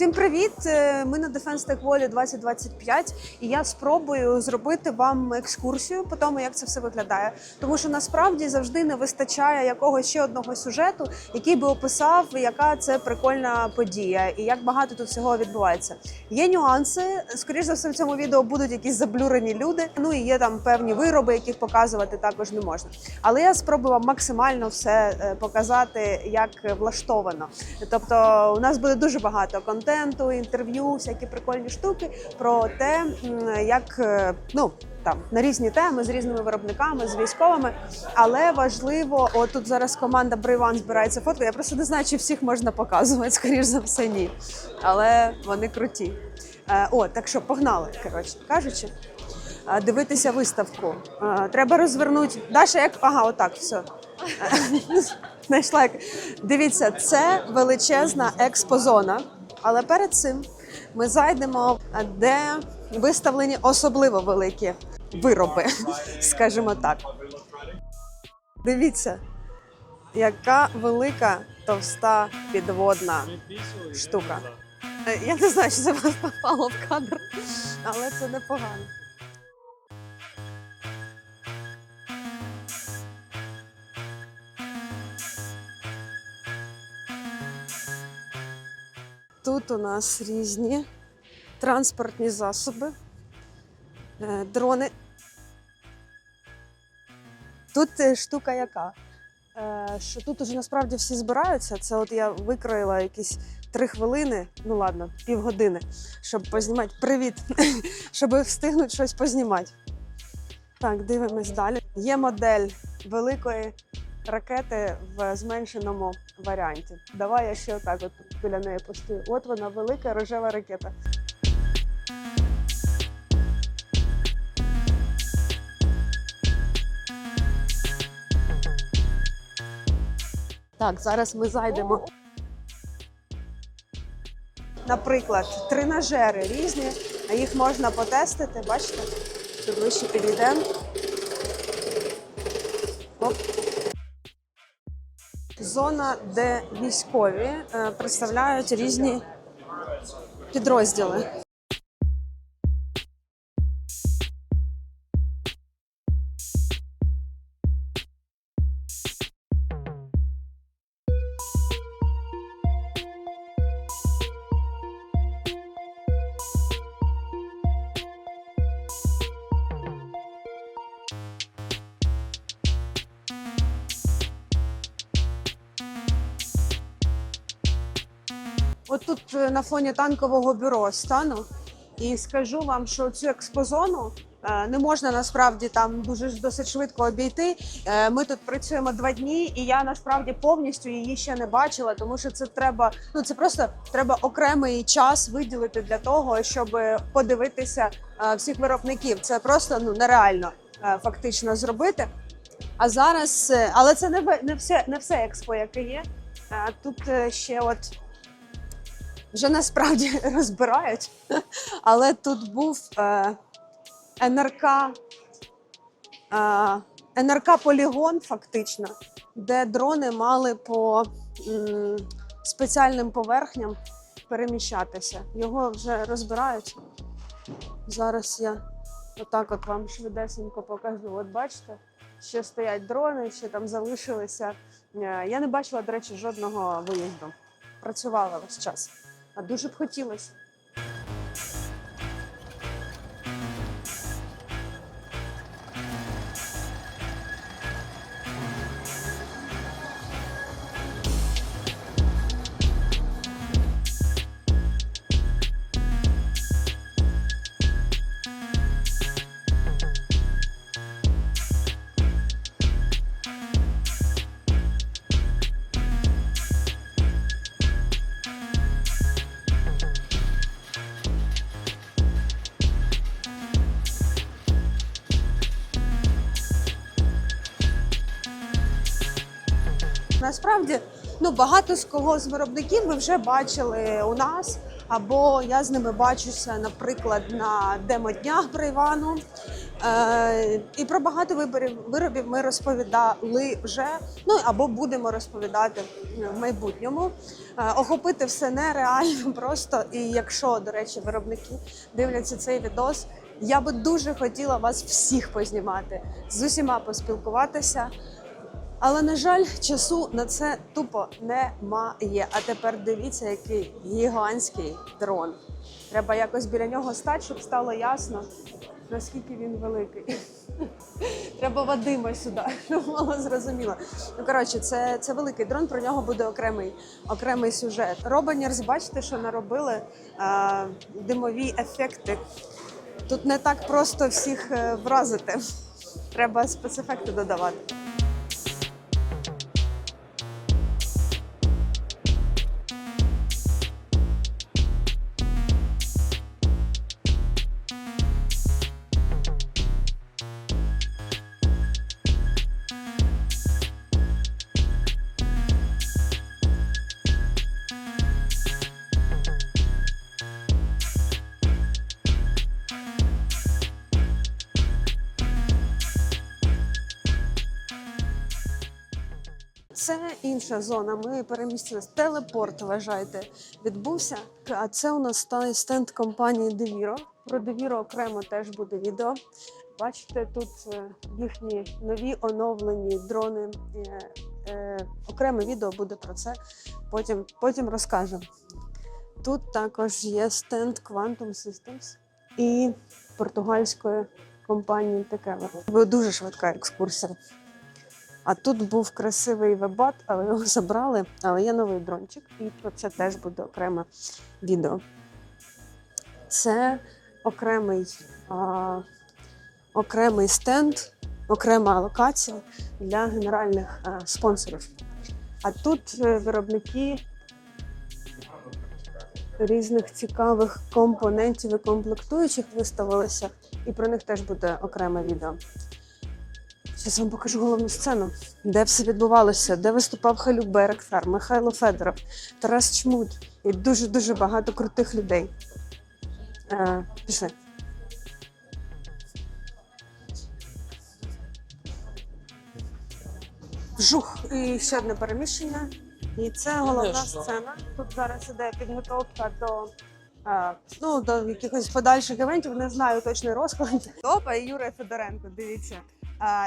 Всім привіт! Е, Ми на Defense Tech Volley 2025 і я спробую зробити вам екскурсію по тому, як це все виглядає. Тому що насправді завжди не вистачає якогось ще одного сюжету, який би описав, яка це прикольна подія і як багато тут всього відбувається. Є нюанси. Скоріше за все, в цьому відео будуть якісь заблюрені люди. Ну і є там певні вироби, яких показувати також не можна. Але я спробую вам максимально все е, показати, як влаштовано. Тобто, у нас буде дуже багато контенту, інтерв'ю, всякі прикольні штуки про те, як е, ну. Там на різні теми з різними виробниками, з військовими, але важливо, от тут зараз команда Брейван збирається фотку. Я просто не знаю, чи всіх можна показувати, скоріш за все, ні. Але вони круті. Е, о, так що погнали, коротше кажучи. Е, Дивитися виставку. Треба розвернути. Даша, як ага, отак, все. Знайшла. Дивіться, це величезна експозона. Але перед цим ми зайдемо, е, де виставлені особливо великі вироби, скажімо так. Дивіться, яка велика товста підводна штука. Е, Я не знаю, що це попало в кадр, але це непогано. Тут у нас різні транспортні засоби, е, дрони. Тут е, штука яка? Е, Що тут уже насправді всі збираються. Це от я викроїла якісь три хвилини, ну ладно, півгодини, щоб познімати. Привіт! щоб встигнути щось познімати. Так, дивимось далі. Є модель великої ракети в зменшеному варіанті. Давай я ще отак от біля неї постою. От вона велика рожева ракета. Так, зараз ми зайдемо. Наприклад, тренажери різні, а їх можна потестити. Бачите? Тут ближче підійдемо. Зона, де військові е, представляють різні підрозділи. От тут е, на фоні танкового бюро стану і скажу вам, що цю експозону е, не можна насправді там дуже досить швидко обійти. Е, Ми тут працюємо два дні, і я насправді повністю її ще не бачила, тому що це треба. Ну це просто треба окремий час виділити для того, щоб подивитися всіх виробників. Це просто ну нереально фактично зробити. А зараз, але це не не все, не все експо, яке є. Тут ще от вже насправді розбирають. Але тут був е, НРК, е, НРК Полігон, фактично, де дрони мали по м, спеціальним поверхням переміщатися. Його вже розбирають. Зараз я отак от вам швидесенько покажу. От бачите, ще стоять дрони, ще там залишилися. Е, Я не бачила, до речі, жодного виїзду. Працювала весь час. А дуже б хотілося. Насправді, ну багато з кого з виробників ви вже бачили у нас, або я з ними бачуся, наприклад, на демоднях Брейвану. Е, і про багато виборів виробів ми розповідали вже. Ну або будемо розповідати в майбутньому. Е, охопити все нереально просто. І якщо, до речі, виробники дивляться цей відос, я би дуже хотіла вас всіх познімати, з усіма поспілкуватися. Але на жаль, часу на це тупо немає. А тепер дивіться, який гігантський дрон. Треба якось біля нього стати, щоб стало ясно, наскільки він великий. Треба Вадима сюди, щоб було зрозуміло. Ну коротше, це, це великий дрон. Про нього буде окремий, окремий сюжет. Робонірс, бачите, що наробили а, димові ефекти. Тут не так просто всіх е, вразити. Треба спецефекти додавати. Це інша зона. Ми перемістилися. Телепорт, вважайте, відбувся. А це у нас стенд компанії Deviro. Про Deviro окремо теж буде відео. Бачите, тут е, їхні нові оновлені дрони. Е, е, Окреме відео буде про це. Потім, потім розкажемо. Тут також є стенд Quantum Systems і португальської компанії. Була дуже швидка екскурсія. А тут був красивий вебат, але його забрали. Але є новий дрончик, і про це теж буде окреме відео. Це окремий, а, окремий стенд, окрема локація для генеральних а, спонсорів. А тут е, виробники різних цікавих компонентів і комплектуючих виставилися, і про них теж буде окреме відео. Зараз вам покажу головну сцену, де все відбувалося, де виступав Халюк Байрактар, Михайло Федоров, Тарас Чмут і дуже-дуже багато крутих людей. Е, пішли. Жух, і ще одне переміщення. І це головна сцена. Тут зараз іде підготовка до, е, ну, до якихось подальших івентів. Не знаю точний розклад. Топа і Юрій Федоренко, дивіться.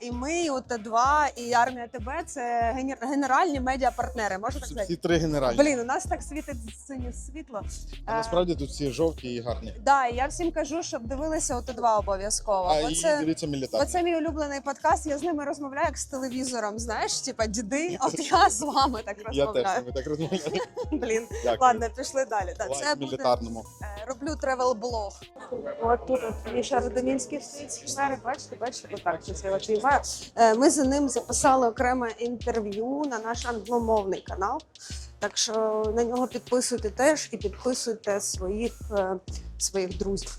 І ми, і ОТ2, і армія ТБ це генер- генеральні медіапартнери. Можна так Всі три генеральні. Блін, у нас так світить синє світло. А насправді тут всі жовті і гарні. Да, я всім кажу, щоб дивилися ОТ2 обов'язково. А бо і це, дивіться бо мілітарні. це мій улюблений подкаст. Я з ними розмовляю як з телевізором. Знаєш, типа діди, от я з вами так Я теж з розмовляю. ними так розмовляю. Блін, Дякую. ладно, пішли далі. Да, це буде мілітарному. Е, Роблю тревел-блог. От тут от Міша Родомінський стоїть. Бачите, бачите, отак це знімаю. Е, Ми за ним записали окреме інтерв'ю на наш англомовний канал. Так що на нього підписуйте теж і підписуйте своїх, е, своїх друзів.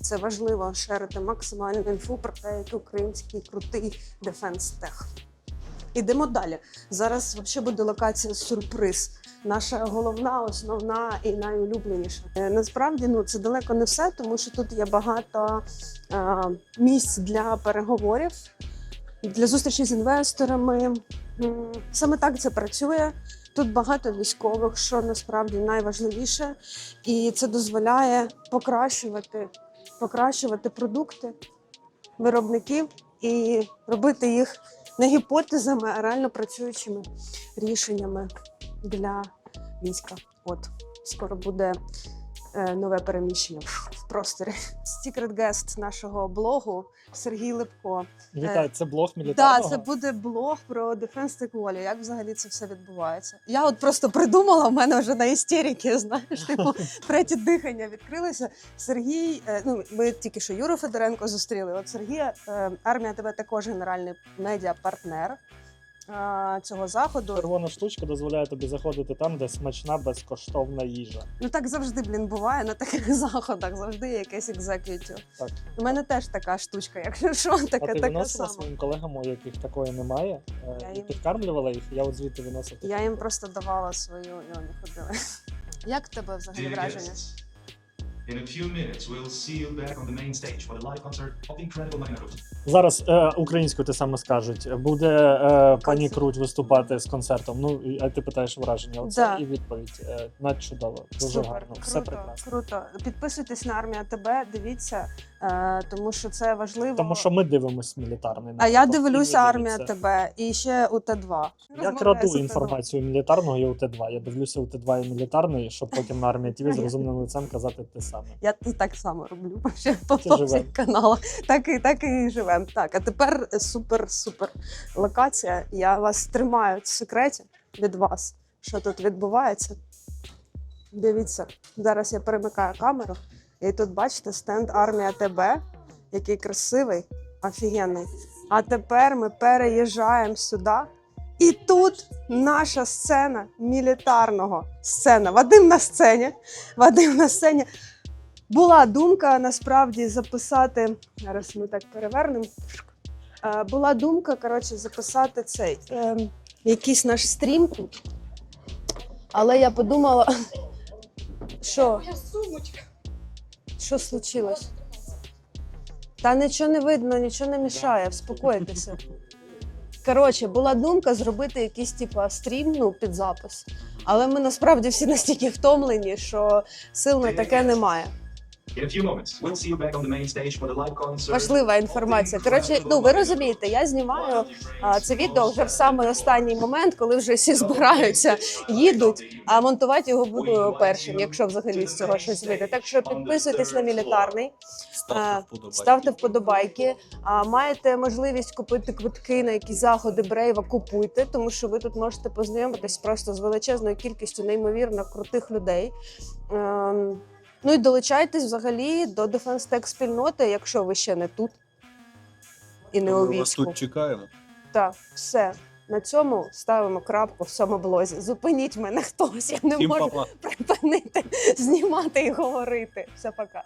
Це важливо шерити максимальну інфу про те, який український крутий дефенс тех. Ідемо далі. Зараз взагалі буде локація сюрприз. Наша головна, основна і найулюбленіша. Е, Насправді ну це далеко не все, тому що тут є багато е, місць для переговорів, для зустрічі з інвесторами. Саме так це працює. Тут багато військових, що насправді найважливіше, і це дозволяє покращувати, покращувати продукти виробників і робити їх не гіпотезами, а реально працюючими рішеннями для війська. От скоро буде е, нове переміщення в просторі. Secret guest нашого блогу Сергій Липко. Вітаю, це блог Так, мілітарного. це буде блог про Defense Tech Як взагалі це все відбувається? Я от просто придумала, в мене вже на істерики, знаєш, типу третє дихання відкрилося. Сергій, е, ну ми тільки що Юру Федоренко зустріли. От Сергій, е, армія тебе також генеральний медіапартнер е, цього заходу. Червона штучка дозволяє тобі заходити там, де смачна безкоштовна їжа. Ну так завжди, блін, буває на таких заходах. Завжди є якесь екзекютів. Так. У мене теж така штучка, якщо що, а ти така сама. своїм колегам, у яких такої немає, е, Я і їм- підкармлювала їх, я от звідти виносив. Я їм просто давала свою, і вони ходили. Як тебе взагалі враження? In a few minutes, we'll see you back on the main stage for the live concert of the Incredible Group. Зараз е, українською те саме скажуть. Буде е, пані Круть виступати з концертом. Ну і- а ти питаєш враження. Оце Да. і відповідь. Е, надчудово, дуже Супер, гарно, все круто, прекрасно. круто. Підписуйтесь на армія ТБ, дивіться, е, тому що це важливо. Тому що ми дивимось мілітарний. а я напрямок, і дивлюся армія дивіться. ТБ і ще у Т2. Я краду інформацію мілітарного і УТ2. Я дивлюся УТ2 і мілітарний, щоб потім на армія ТВ з розумним лицем казати те саме. Я і так само роблю ще по всіх каналах. Так і так і живемо. Так, а тепер супер супер локація. Я вас тримаю в секреті від вас, що тут відбувається. Дивіться, зараз я перемикаю камеру, і тут бачите стенд армія ТБ, який красивий, офігенний. А тепер ми переїжджаємо сюди. І тут наша сцена мілітарного сцена. Вадим на сцені. Вадим на сцені. Була думка насправді записати. Зараз ми так перевернемо. Е, Була думка, коротше, записати цей е, якийсь наш стрім. Але я подумала, що, сумочка. що случилось? Та нічого не видно, нічого не мішає, вспокойтеся. Коротше, була думка зробити якийсь типу стрім ну, під запис. Але ми насправді всі настільки втомлені, що сил на таке немає. Важлива інформація. Коротше, ну ви розумієте, я знімаю а, це відео вже в самий останній момент, коли вже всі збираються, їдуть. А монтувати його буду першим, якщо взагалі з цього щось вийде. Так що підписуйтесь на мілітарний, а, ставте вподобайки. А маєте можливість купити квитки на якісь заходи Брейва, купуйте, тому що ви тут можете познайомитись просто з величезною кількістю неймовірно крутих людей. Ну і долучайтесь взагалі до Defense Tech спільноти, якщо ви ще не тут і не у Ми вас тут чекаємо. Так, все. На цьому ставимо крапку в цьому блозі. Зупиніть мене хтось. Я не Всім можу па-па. припинити знімати і говорити. Все пока.